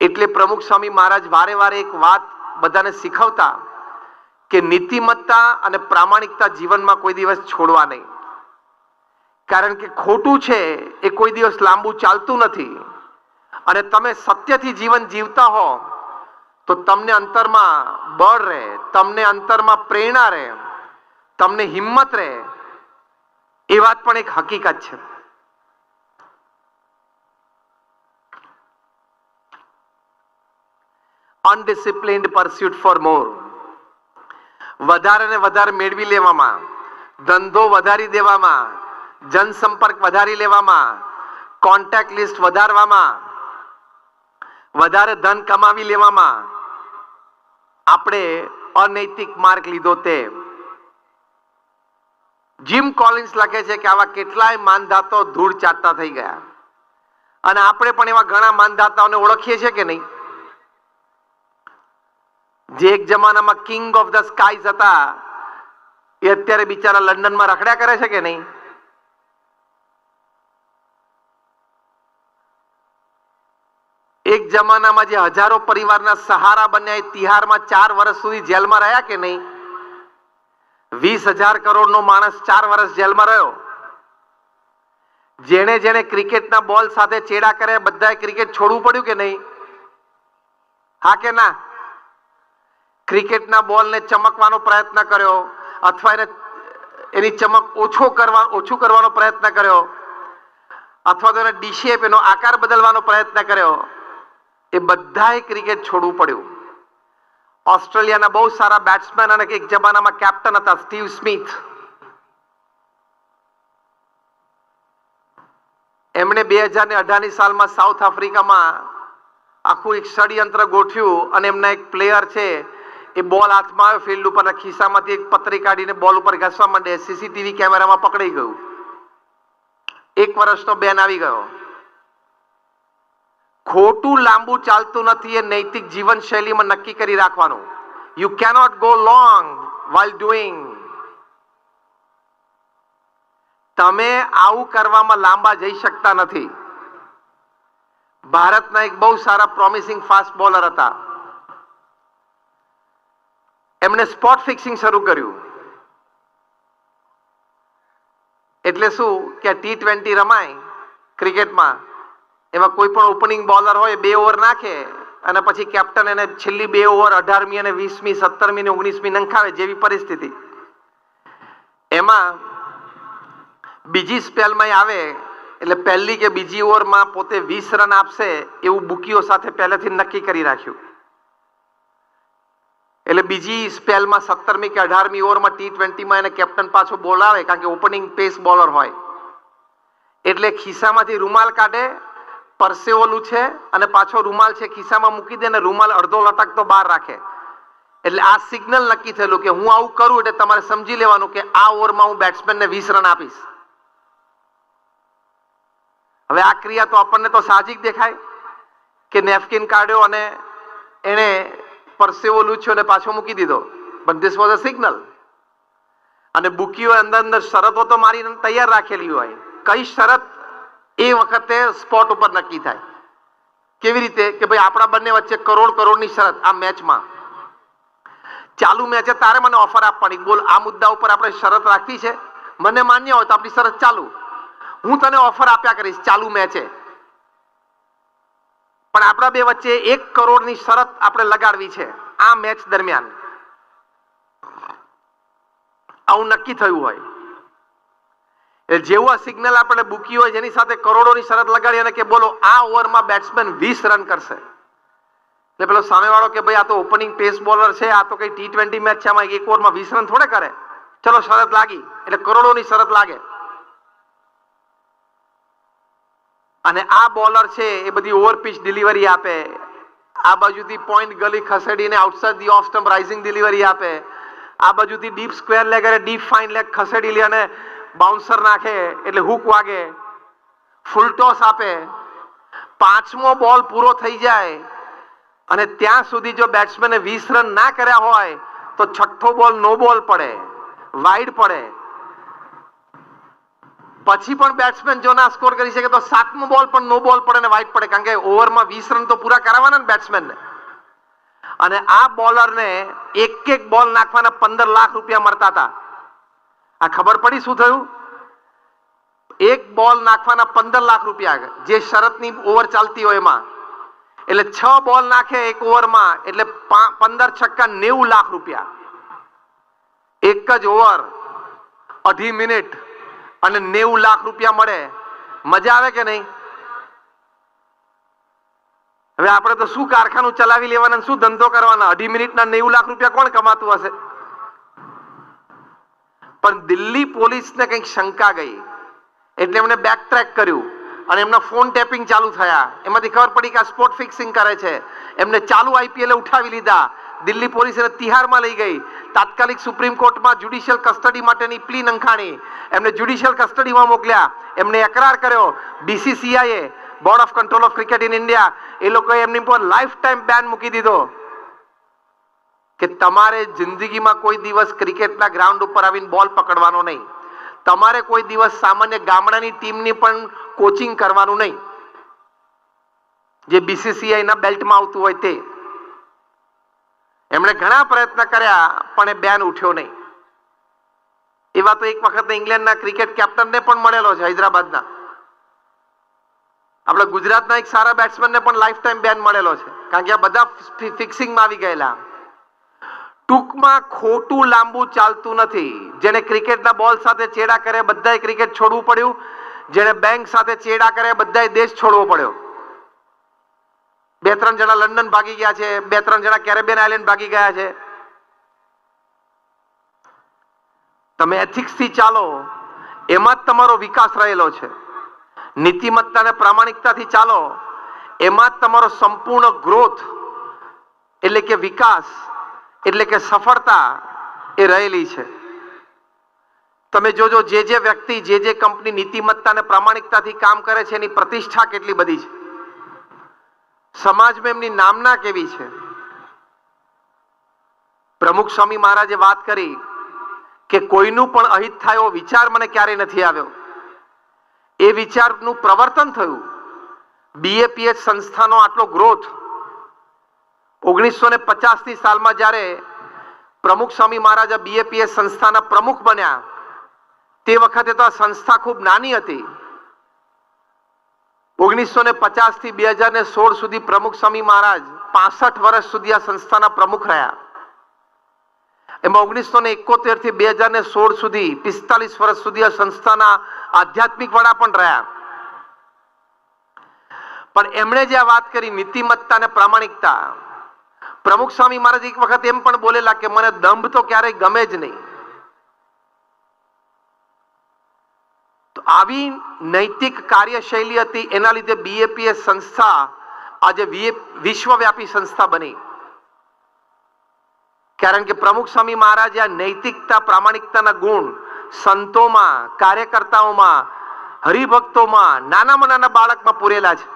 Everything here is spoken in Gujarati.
એટલે પ્રમુખ સ્વામી મહારાજ વારે વારે એક વાત બધાને શીખવતા કે નીતિમત્તા અને પ્રામાણિકતા જીવનમાં કોઈ દિવસ છોડવા નહીં. કારણ કે ખોટું છે, એ કોઈ દિવસ લાંબુ ચાલતું નથી. અને તમે સત્યથી જીવન જીવતા હો, તો તમને અંતરમાં બળ રહે, તમને અંતરમાં પ્રેરણા રહે, તમને હિંમત રહે. એ વાત પણ એક હકીકત છે. અનડિસિપ્લિન્ડ પરસ્યુટ ફોર મોર વધારે ને વધારે મેળવી લેવામાં, ધંધો વધારી દેવામાં, જનસંપર્ક વધારી લેવામાં કોન્ટેક્ટ લિસ્ટ વધારવામાં, વધારે ધન કમાવી લેવામાં. આપણે અનૈતિક માર્ગ લીધો તે. જીમ કોલિન્સ લખે છે કે આવા કેટલાય માનધાતો ધૂળ ચાટતા થઈ ગયા. અને આપણે પણ એવા ઘણા માનધાતાઓને ઓળખીએ છીએ કે નહીં? જે એક જમાનામાં કિંગ ઓફ ધ સ્કાઈઝ હતા, એ અત્યારે બિચારા લંડનમાં રખડ્યા કરે છે કે નહીં? એક જમાનામાં જે હજારો પરિવારના સહારા બન્યા, એ તિહારમાં ચાર વર્ષ સુધી જેલમાં રહ્યા કે નહીં? વીસ હજાર કરોડનો માણસ ચાર વર્ષ જેલમાં રહ્યો. જેણે જેણે ક્રિકેટના બોલ સાથે ચેડા કર્યા, બધાએ ક્રિકેટ છોડવું પડ્યું કે નહીં? હા કે ના? ક્રિકેટના બોલને ચમકવાનો પ્રયત્ન કર્યો અથવા એને એની ચમક ઓછો કરવા, ઓછું કરવાનો પ્રયત્ન કર્યો અથવા તો એને ડીશેપ એનો આકાર બદલવાનો પ્રયત્ન કર્યો. એ બધાએ ક્રિકેટ છોડવું પડ્યું. ઓસ્ટ્રેલિયાના બહુ સારા બેટ્સમેન અને એક જમાનામાં કેપ્ટન હતા સ્ટીવ સ્મિથ. એમણે બે હજાર ને અઢારની સાલમાં સાઉથ આફ્રિકામાં આખું એક ષડયંત્ર ગોઠવ્યું અને એમના એક પ્લેયર છે એ બોલ હાથમાં આવ્યો, ફિલ્ડ ઉપર ખિસ્સામાંથી એક પતરી કાઢીને બોલ ઉપર ઘસવા માંડે. સીસીટીવી કેમેરામાં પકડાઈ ગયું. એક વર્ષનો બેન આવી ગયો. ખોટું લાંબુ ચાલતું નથી એ નૈતિક જીવન શૈલીમાં નક્કી કરી રાખવાનું. You cannot go long while doing તમે આવું કરવામાં લાંબા જઈ શકતા નથી. ભારતના એક બહુ સારા પ્રોમિસિંગ ફાસ્ટ બોલર હતા. એમણે સ્પોટ ફિક્સિંગ શરૂ કર્યું. એટલે શું કે ટી ટ્વેન્ટી રમાય ક્રિકેટમાં, એમાં કોઈ પણ ઓપનિંગ બોલર હોય બે ઓવર નાખે અને પછી કેપ્ટન એને છેલ્લી બે ઓવર અઢારમી અને વીસમી, સત્તરમી ને ઓગણીસમી નંખાવે જેવી પરિસ્થિતિ. એમાં બીજી સ્પેલમાં આવે એટલે પહેલી કે બીજી ઓવરમાં પોતે વીસ રન આપશે એવું બુકીઓ સાથે પહેલેથી નક્કી કરી રાખ્યું. એટલે બીજી સ્પેલમાં સત્તરમી કે અઢારમી ઓવરમાં ટી ટ્વેન્ટીમાં એને કેપ્ટન પાછો બોલાવે કારણ કે ઓપનિંગ પેસ બોલર હોય. એટલે ખિસ્સામાંથી રૂમાલ કાઢે પરસેવોલું છે, અને પાછો રૂમાલ છે ખિસ્સામાં મૂકી દે, અને રૂમાલ અડધો લટકતો બહાર રાખે. એટલે આ સિગ્નલ નક્કી થયેલું કે હું આવું કરું એટલે તમારે સમજી લેવાનું કે આ ઓવરમાં હું બેટ્સમેનને વીસ રન આપીશ. હવે આ ક્રિયા તો આપણને તો સાહજિક દેખાય કે નેફકિન કાઢ્યો અને એણે પરસેવો લૂછ્યો અને પાછો મૂકી દીધો. But this was a signal અને બુકીઓ અંદર અંદર શરતો તો મારી તૈયાર રાખેલી હોય. કઈ શરત એ વખતે સ્પોટ ઉપર નક્કી થાય. કેવી રીતે? કે ભાઈ આપણા બંને વચ્ચે કરોડ કરોડની શરત આ મેચમાં. ચાલુ મેચે તારે મને ઓફર આપવાની. બોલ, આ મુદ્દા ઉપર આપણે શરત રાખી છે? મને માન્ય હોય તો આપણી શરત ચાલુ. હું તને ઓફર આપ્યા કરીશ ચાલુ મેચે. પણ આપણા બે વચ્ચે એક કરોડની શરત આપણે લગાડવી છે આ મેચ દરમિયાન. આવું નક્કી થયું હોય. એટલે જેવું આ સિગ્નલ આપણે બુકી હોય જેની સાથે કરોડોની શરત લગાડી અને કે બોલો, આ ઓવરમાં બેટ્સમેન વીસ રન કરશે. એટલે પેલો સામેવાળો કે ભાઈ, આ તો ઓપનિંગ પેસ બોલર છે, આ તો કઈ ટી ટ્વેન્ટી મેચ છે, આમાં એક ઓવરમાં વીસ રન થોડે કરે. ચલો, શરત લાગી. એટલે કરોડોની શરત લાગે. અને આ બોલર છે, એ બધી ઓવર પીચ ડિલિવરી આપે. આ બાજુથી point gully ખસેડીને outside the off stump rising delivery આપે. આ બાજુથી ડીપ સ્ક્વેર લેગ અને ડીપ ફાઇન લેગ ખસેડી લે અને બાઉન્સર નાખે, એટલે હુક વાગે. ફૂલ ટોસ આપે. પાંચમો બોલ પૂરો થઈ જાય. અને ત્યાં સુધી જો બેટ્સમેને વીસ રન ના કર્યા હોય, તો છઠ્ઠો બોલ નો બોલ પડે. વાઇડ પડે. પછી પણ બેટ્સમેન જો ના સ્કોર કરી શકે તો સાતમો બોલ પણ નો બોલ પડે ને વાઇટ પડે. કારણ કે ઓવરમાં વીસ રન તો પૂરા કરાવવાના ને બેટ્સમેનને અને આ બોલરને એક એક બોલ નાખવાના પંદર લાખ રૂપિયા મળતા હતા. આ ખબર પડી શું થયું? એક બોલ નાખવાના પંદર લાખ રૂપિયા જે શરતની ઓવર ચાલતી હોય એમાં. એટલે છ બોલ નાખે એક ઓવરમાં એટલે પંદર છક્કા નેવું લાખ રૂપિયા. એક જ ઓવર અઢી મિનિટ અને નેવું લાખ રૂપિયા મળે. મજા આવે કે નહીં? હવે આપણે તો શું કારખાનું ચલાવી લેવાના શું ધંધો કરવાના? અઢી મિનિટના નેવું લાખ રૂપિયા કોણ કમાતું હશે? પણ દિલ્હી પોલીસને કંઈક શંકા ગઈ. એટલે એમને બેક ટ્રેક કર્યું અને એમના ફોન ટેપિંગ ચાલુ થયા. એમાંથી ખબર પડી કે આ સ્પોટ ફિક્સિંગ કરે છે. એમને ચાલુ આઈપીએલ ઉઠાવી લીધા. દિલ્હી પોલીસ એને તિહારમાં લઈ ગઈ. તાત્કાલિક સુપ્રીમ કોર્ટમાં જ્યુડિશિયલ કસ્ટડી માટેની પ્લી નંખાણી એમને જ્યુડિશિયલ કસ્ટડીમાં મોકલ્યા. એમને એકરાર કર્યો. બીસીસીઆઈએ board of control of cricket in India એ લોકોએ એમની પર લાઈફ ટાઈમ બેન મૂકી દીધો. કે તમારે જિંદગીમાં કોઈ દિવસ ક્રિકેટના ગ્રાઉન્ડ ઉપર આવીને બોલ પકડવાનો નહીં. તમારે કોઈ દિવસ સામાન્ય ગામડાની ટીમની પણ કોચિંગ કરવાનું નહીં. જે બીસીસીઆઈના બેલ્ટમાં આવતું હોય તે. એમણે ઘણા પ્રયત્ન કર્યા, પણ એ બેન ઉઠ્યો નહીં. એવા તો એક વખત ઇંગ્લેન્ડના ક્રિકેટ કેપ્ટનને પણ મળેલો છે, હૈદરાબાદના. આપણે ગુજરાતના એક સારા બેટ્સમેનને પણ લાઈફ ટાઈમ બેન મળેલો છે, કારણ કે આ બધા ફિક્સિંગમાં આવી ગયેલા. ટૂંકમાં ખોટું લાંબુ ચાલતું નથી. જેને ક્રિકેટના બોલ સાથે ચેડા કરે બધાએ ક્રિકેટ છોડવું પડ્યું. જેને બેંક સાથે ચેડા કરે બધાએ દેશ છોડવો પડ્યો. બે ત્રણ જણા લંડન ભાગી ગયા છે, બે ત્રણ જણા કેરેબિયન આઇલેન્ડ ભાગી ગયા છે. તમે એથિક્સથી ચાલો, એમાં જ તમારો વિકાસ રહેલો છે. નીતિમત્તા અને પ્રામાણિકતાથી ચાલો, એમાં જ તમારો સંપૂર્ણ ગ્રોથ એટલે કે વિકાસ, એટલે કે સફળતા એ રહેલી છે. તમે જોજો, જે જે વ્યક્તિ, જે જે કંપની નીતિમત્તા અને પ્રામાણિકતાથી કામ કરે છે, એની પ્રતિષ્ઠા કેટલી બધી છે. સમાજમાં એમની નામના કેવી છે? પ્રમુખ સ્વામી મહારાજે વાત કરી કે કોઈનું પણ અહિત થાય એવો વિચાર મને ક્યારેય નથી આવ્યો. એ વિચારનું પ્રવર્તન થયું. બીએપીએચ સંસ્થાનો આટલો ગ્રોથ. ઓગણીસો ને પચાસની સાલમાં જ્યારે પ્રમુખ સ્વામી મહારાજા બીએપીએસ સંસ્થાના પ્રમુખ બન્યા, તે વખતે તો આ સંસ્થા ખૂબ નાની હતી. ઓગણીસો ને પચાસથી બે હજાર ને સોળ સુધી પ્રમુખ સ્વામી મહારાજ પાસઠ વર્ષ સુધી આ સંસ્થાના પ્રમુખ રહ્યા. એમાં ઓગણીસો ને એકોતેરથી બે હજાર ને સોળ સુધી પિસ્તાલીસ વર્ષ સુધી આ સંસ્થાના આધ્યાત્મિક વડા પણ રહ્યા. પણ એમણે જે આ વાત કરી નીતિમત્તા અને પ્રામાણિકતા, પ્રમુખ સ્વામી મહારાજ એક વખત એમ પણ બોલેલા કે મને દંભ તો ક્યારેય ગમે જ નહીં. આવી નૈતિક કાર્યશૈલી હતી, એના લીધે બીએપીએસ સંસ્થા આજે વિશ્વવ્યાપી સંસ્થા બની. કારણ કે પ્રમુખ સ્વામી મહારાજે આ નૈતિકતા, પ્રામાણિકતાના ગુણ સંતોમાં, કાર્યકર્તાઓમાં, હરિભક્તોમાં, નાનામાં નાના બાળકમાં પૂરેલા છે